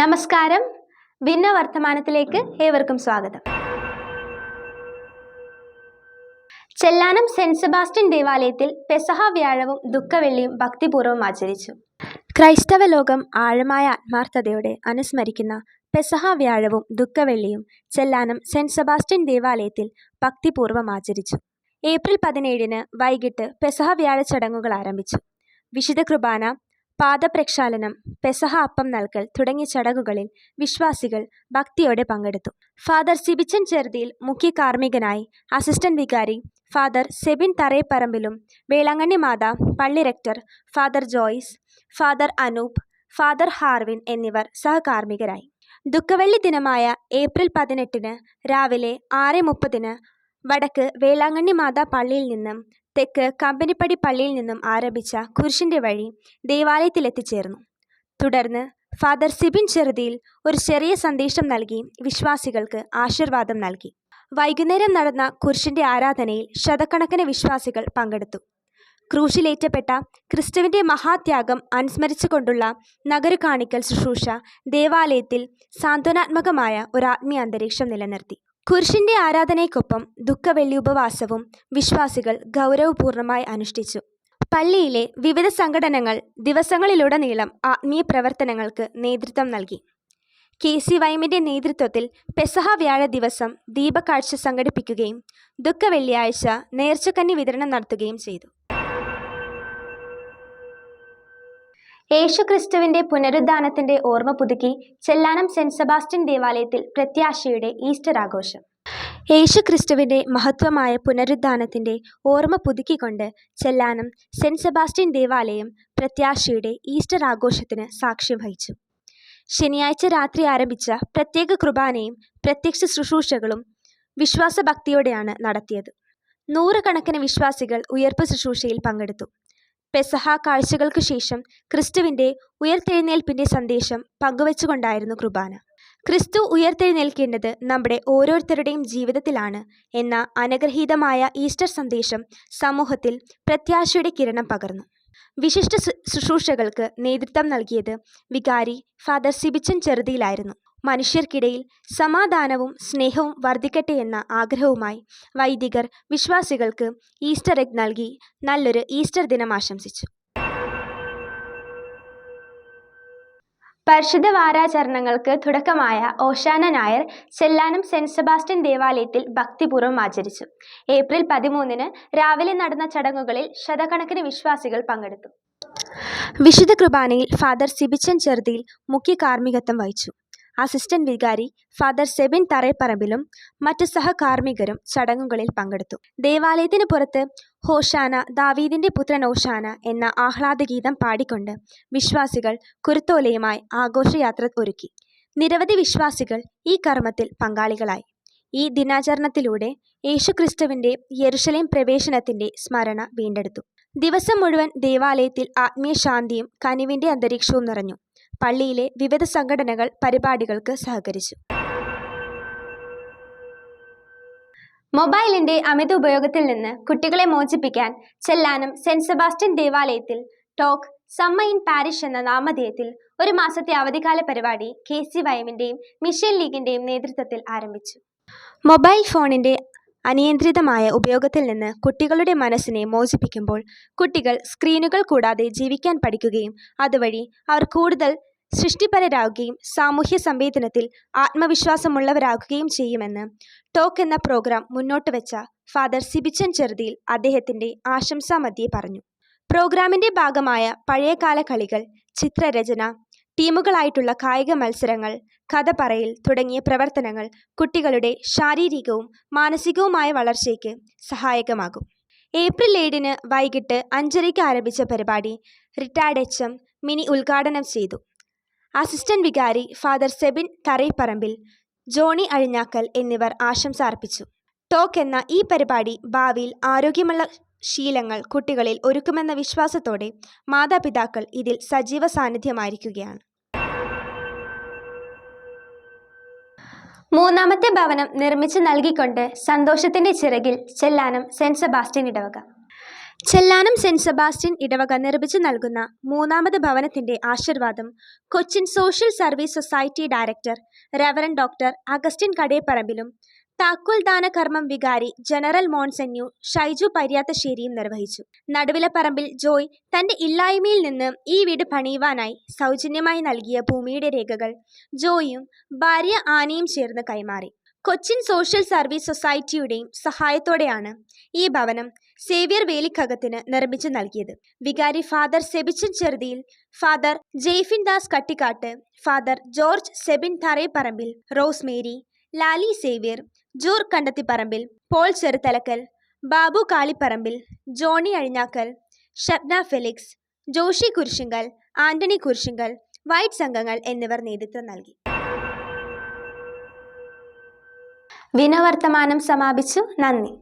നമസ്കാരം. ഭിന്ന വർത്തമാനത്തിലേക്ക് ഏവർക്കും സ്വാഗതം. ചെല്ലാനം സെന്റ് സെബാസ്റ്റ്യൻ ദേവാലയത്തിൽ പെസഹ വ്യാഴവും ദുഃഖവെള്ളിയും ഭക്തിപൂർവം ആചരിച്ചു. ക്രൈസ്തവ ലോകം ആഴമായ ആത്മാർത്ഥതയോടെ അനുസ്മരിക്കുന്ന പെസഹ വ്യാഴവും ദുഃഖവെള്ളിയും ചെല്ലാനം സെന്റ് സെബാസ്റ്റ്യൻ ദേവാലയത്തിൽ ഭക്തിപൂർവം ആചരിച്ചു. ഏപ്രിൽ പതിനേഴിന് വൈകിട്ട് പെസഹ വ്യാഴ ചടങ്ങുകൾ ആരംഭിച്ചു. വിശുദ്ധ കുർബാന പാദപ്രക്ഷാളനം പെസഹ അപ്പം നൽകൽ തുടങ്ങിയ ചടങ്ങുകളിൽ വിശ്വാസികൾ ഭക്തിയോടെ പങ്കെടുത്തു. ഫാദർ സിബിച്ചൻ ചെറുതിയിൽ മുഖ്യ കാർമ്മികനായി അസിസ്റ്റന്റ് വികാരി ഫാദർ സെബിൻ തറേപ്പറമ്പിലും വേളാങ്കണ്ണി മാതാ പള്ളി rector father Joyce father Anoop father Harvin എന്നിവർ സഹകാർമ്മികരായി. ദുഃഖവെള്ളി ദിനമായ ഏപ്രിൽ പതിനെട്ടിന് രാവിലെ ആറ് മുപ്പതിന് വടക്ക് വേളാങ്കണ്ണി മാതാ പള്ളിയിൽ നിന്നും തെക്ക് കമ്പനിപ്പടി പള്ളിയിൽ നിന്നും ആരംഭിച്ച കുരിശിന്റെ വഴി ദേവാലയത്തിലെത്തിച്ചേർന്നു. തുടർന്ന് ഫാദർ സിബിൻ ചെറുതിയിൽ ഒരു ചെറിയ സന്ദേശം നൽകി വിശ്വാസികൾക്ക് ആശീർവാദം നൽകി. വൈകുന്നേരം നടന്ന കുരിശിന്റെ ആരാധനയിൽ ശതക്കണക്കിന് വിശ്വാസികൾ പങ്കെടുത്തു. ക്രൂശിലേറ്റപ്പെട്ട ക്രിസ്തുവിന്റെ മഹാത്യാഗം അനുസ്മരിച്ചുകൊണ്ടുള്ള നഗരകാണിക്കൽ ശുശ്രൂഷ ദേവാലയത്തിൽ സാന്ത്വനാത്മകമായ ഒരു ആത്മീയ അന്തരീക്ഷം നിലനിർത്തി. കുരിശിന്റെ ആരാധനയ്ക്കൊപ്പം ദുഃഖവെള്ളി ഉപവാസവും വിശ്വാസികൾ ഗൗരവപൂർണമായി അനുഷ്ഠിച്ചു. പള്ളിയിലെ വിവിധ സംഘടനകൾ ദിവസങ്ങളിലുടനീളം ആത്മീയ പ്രവർത്തനങ്ങൾക്ക് നേതൃത്വം നൽകി. കെ സി വൈമിന്റെ നേതൃത്വത്തിൽ പെസഹ വ്യാഴ ദിവസം ദീപകാഴ്ച സംഘടിപ്പിക്കുകയും ദുഃഖ വെള്ളിയാഴ്ച നേർച്ചക്കന്നി വിതരണം നടത്തുകയും ചെയ്തു. യേശുക്രിസ്തുവിന്റെ പുനരുദ്ധാനത്തിന്റെ ഓർമ്മ പുതുക്കി ചെല്ലാനം സെന്റ് സെബാസ്റ്റ്യൻ ദേവാലയത്തിൽ പ്രത്യാശയുടെ ഈസ്റ്റർ ആഘോഷം. യേശുക്രിസ്തുവിന്റെ മഹത്വമായ പുനരുദ്ധാനത്തിന്റെ ഓർമ്മ പുതുക്കിക്കൊണ്ട് ചെല്ലാനം സെന്റ് സെബാസ്റ്റ്യൻ ദേവാലയം പ്രത്യാശയുടെ ഈസ്റ്റർ ആഘോഷത്തിന് സാക്ഷ്യം വഹിച്ചു. ശനിയാഴ്ച രാത്രി ആരംഭിച്ച പ്രത്യേക കുർബാനയും പ്രത്യക്ഷ ശുശ്രൂഷകളും വിശ്വാസഭക്തിയോടെയാണ് നടത്തിയത്. നൂറുകണക്കിന് വിശ്വാസികൾ ഉയർപ്പ് ശുശ്രൂഷയിൽ പങ്കെടുത്തു. പെസഹ കാഴ്ചകൾക്ക് ശേഷം ക്രിസ്തുവിന്റെ ഉയർത്തെഴുന്നേൽപ്പിന്റെ സന്ദേശം പങ്കുവച്ചുകൊണ്ടായിരുന്നു കുർബാന. ക്രിസ്തു ഉയർത്തെഴുന്നേൽക്കേണ്ടത് നമ്മുടെ ഓരോരുത്തരുടെയും ജീവിതത്തിലാണ് എന്ന അനഗ്രഹീതമായ ഈസ്റ്റർ സന്ദേശം സമൂഹത്തിൽ പ്രത്യാശയുടെ കിരണം പകർന്നു. വിശിഷ്ട ശുശ്രൂഷകൾക്ക് നേതൃത്വം നൽകിയത് വികാരി ഫാദർ സിബിച്ചൻ ചെറുതിയിലായിരുന്നു. മനുഷ്യർക്കിടയിൽ സമാധാനവും സ്നേഹവും വർദ്ധിക്കട്ടെ എന്ന ആഗ്രഹവുമായി വൈദികർ വിശ്വാസികൾക്ക് ഈസ്റ്റർ എഗ് നൽകി നല്ലൊരു ഈസ്റ്റർ ദിനം ആശംസിച്ചു. പരിശുദ്ധ വാരാചരണങ്ങൾക്ക് തുടക്കമായ ഓശാന നായർ ചെല്ലാനം സെന്റ് സെബാസ്റ്റ്യൻ ദേവാലയത്തിൽ ഭക്തിപൂർവം ആചരിച്ചു. ഏപ്രിൽ പതിമൂന്നിന് രാവിലെ നടന്ന ചടങ്ങുകളിൽ ശതകണക്കിന് വിശ്വാസികൾ പങ്കെടുത്തു. വിശുദ്ധ കുർബാനയിൽ ഫാദർ സിബിച്ചൻ ചെറുതിയിൽ മുഖ്യ കാർമ്മികത്വം വഹിച്ചു. അസിസ്റ്റന്റ് വികാരി ഫാദർ സെബിൻ തറേപ്പറമ്പിലും മറ്റ് സഹകാർമ്മികരും ചടങ്ങുകളിൽ പങ്കെടുത്തു. ദേവാലയത്തിന് പുറത്ത് ഹോഷാന ദാവീദിന്റെ പുത്രൻ ഓഷാന എന്ന ആഹ്ലാദഗീതം പാടിക്കൊണ്ട് വിശ്വാസികൾ കുരുത്തോലയുമായി ആഘോഷയാത്ര ഒരുക്കി. നിരവധി വിശ്വാസികൾ ഈ കർമ്മത്തിൽ പങ്കാളികളായി. ഈ ദിനാചരണത്തിലൂടെ യേശുക്രിസ്തുവിന്റെ യരുഷലേം പ്രവേശനത്തിന്റെ സ്മരണ വീണ്ടെടുത്തു. ദിവസം മുഴുവൻ ദേവാലയത്തിൽ ആത്മീയ ശാന്തിയും കനിവിന്റെ അന്തരീക്ഷവും നിറഞ്ഞു. പള്ളിയിലെ വിവിധ സംഘടനകൾ പരിപാടികൾക്ക് സഹകരിച്ചു. മൊബൈലിന്റെ അമിത ഉപയോഗത്തിൽ നിന്ന് കുട്ടികളെ മോചിപ്പിക്കാൻ ചെല്ലാനം സെന്റ് സെബാസ്റ്റ്യൻ ദേവാലയത്തിൽ ടോക്ക് സമ്മ ഇൻ പാരിഷ് എന്ന നാമധേയത്തിൽ ഒരു മാസത്തെ അവധിക്കാല പരിപാടി കെ സി വൈമിന്റെയും മിഷേൽ ലീഗിന്റെയും നേതൃത്വത്തിൽ ആരംഭിച്ചു. മൊബൈൽ ഫോണിന്റെ അനിയന്ത്രിതമായ ഉപയോഗത്തിൽ നിന്ന് കുട്ടികളുടെ മനസ്സിനെ മോചിപ്പിക്കുമ്പോൾ കുട്ടികൾ സ്ക്രീനുകൾ കൂടാതെ ജീവിക്കാൻ പഠിക്കുകയും അതുവഴി അവർ കൂടുതൽ സൃഷ്ടിപരരാകുകയും സാമൂഹ്യ സംവേദനത്തിൽ ആത്മവിശ്വാസമുള്ളവരാകുകയും ചെയ്യുമെന്ന് ടോക്ക് എന്ന പ്രോഗ്രാം മുന്നോട്ട് വെച്ച ഫാദർ സിബിച്ചൻ ചെറുതിയിൽ അദ്ദേഹത്തിന്റെ ആശംസാമധ്യേ പറഞ്ഞു. പ്രോഗ്രാമിന്റെ ഭാഗമായ പഴയകാല കളികൾ ചിത്രരചന ടീമുകളായിട്ടുള്ള കായിക മത്സരങ്ങൾ കഥ പറയൽ തുടങ്ങിയ പ്രവർത്തനങ്ങൾ കുട്ടികളുടെ ശാരീരികവും മാനസികവുമായ വളർച്ചയ്ക്ക് സഹായകമാകും. ഏപ്രിൽ ഏഴിന് വൈകിട്ട് അഞ്ചരയ്ക്ക് ആരംഭിച്ച പരിപാടി റിട്ടയർഡ് എച്ച് എം മിനി ഉദ്ഘാടനം ചെയ്തു. അസിസ്റ്റന്റ് വികാരി ഫാദർ സെബിൻ തറയിപ്പറമ്പിൽ ജോണി അഴിഞ്ഞാക്കൽ എന്നിവർ ആശംസ അർപ്പിച്ചു. ടോക്ക് എന്ന ഈ പരിപാടി ഭാവിയിൽ ആരോഗ്യമുള്ള ശീലങ്ങൾ കുട്ടികളിൽ ഒരുക്കുമെന്ന വിശ്വാസത്തോടെ മാതാപിതാക്കൾ ഇതിൽ സജീവ സാന്നിധ്യമായിരിക്കുകയാണ്. മൂന്നാമത്തെ ഭവനം നിർമ്മിച്ചു നൽകിക്കൊണ്ട് സന്തോഷത്തിന്റെ ചിറകിൽ ചെല്ലാനം സെന്റ് സെബാസ്റ്റ്യൻ ഇടവക. ചെല്ലാനം സെന്റ് സെബാസ്റ്റ്യൻ ഇടവക നിർമ്മിച്ചു നൽകുന്ന മൂന്നാമത് ഭവനത്തിന്റെ ആശീർവാദം Cochin social service society director reverend doctor Augustine കടേപ്പറമ്പിലും താക്കോൽ ദാന കർമ്മം വികാരി ജനറൽ മോൺസന്യു ഷൈജു പര്യാത്തശ്ശേരിയും നിർവഹിച്ചു. നടുവിലപ്പറമ്പിൽ ജോയ് തന്റെ ഇല്ലായ്മയിൽ നിന്ന് ഈ വീട് പണിയുവാനായി സൗജന്യമായി നൽകിയ ഭൂമിയുടെ രേഖകൾ ജോയും ഭാര്യ ആനയും ചേർന്ന് കൈമാറി. കൊച്ചിൻ സോഷ്യൽ സർവീസ് സൊസൈറ്റിയുടെയും സഹായത്തോടെയാണ് ഈ ഭവനം സേവ്യർ വേലിക്കകത്തിന് നിർമ്മിച്ചു നൽകിയത്. വികാരി father Sebichan Cheruthiyil father Jeyfin Das Kattikkattu father George Sebin Thareparambil Rose Mary Lali Xavier ജൂർ Kandathiparambil Paul Cheruthalakkal Babu Kaliparambil Johnny Azhinjakkal Shabna Felix Joshy Kurisinkal Antony Kurisinkal white സംഘങ്ങൾ എന്നിവർ നേതൃത്വം നൽകി. വിനവർത്തമാനം സമാപിച്ചു. നന്ദി.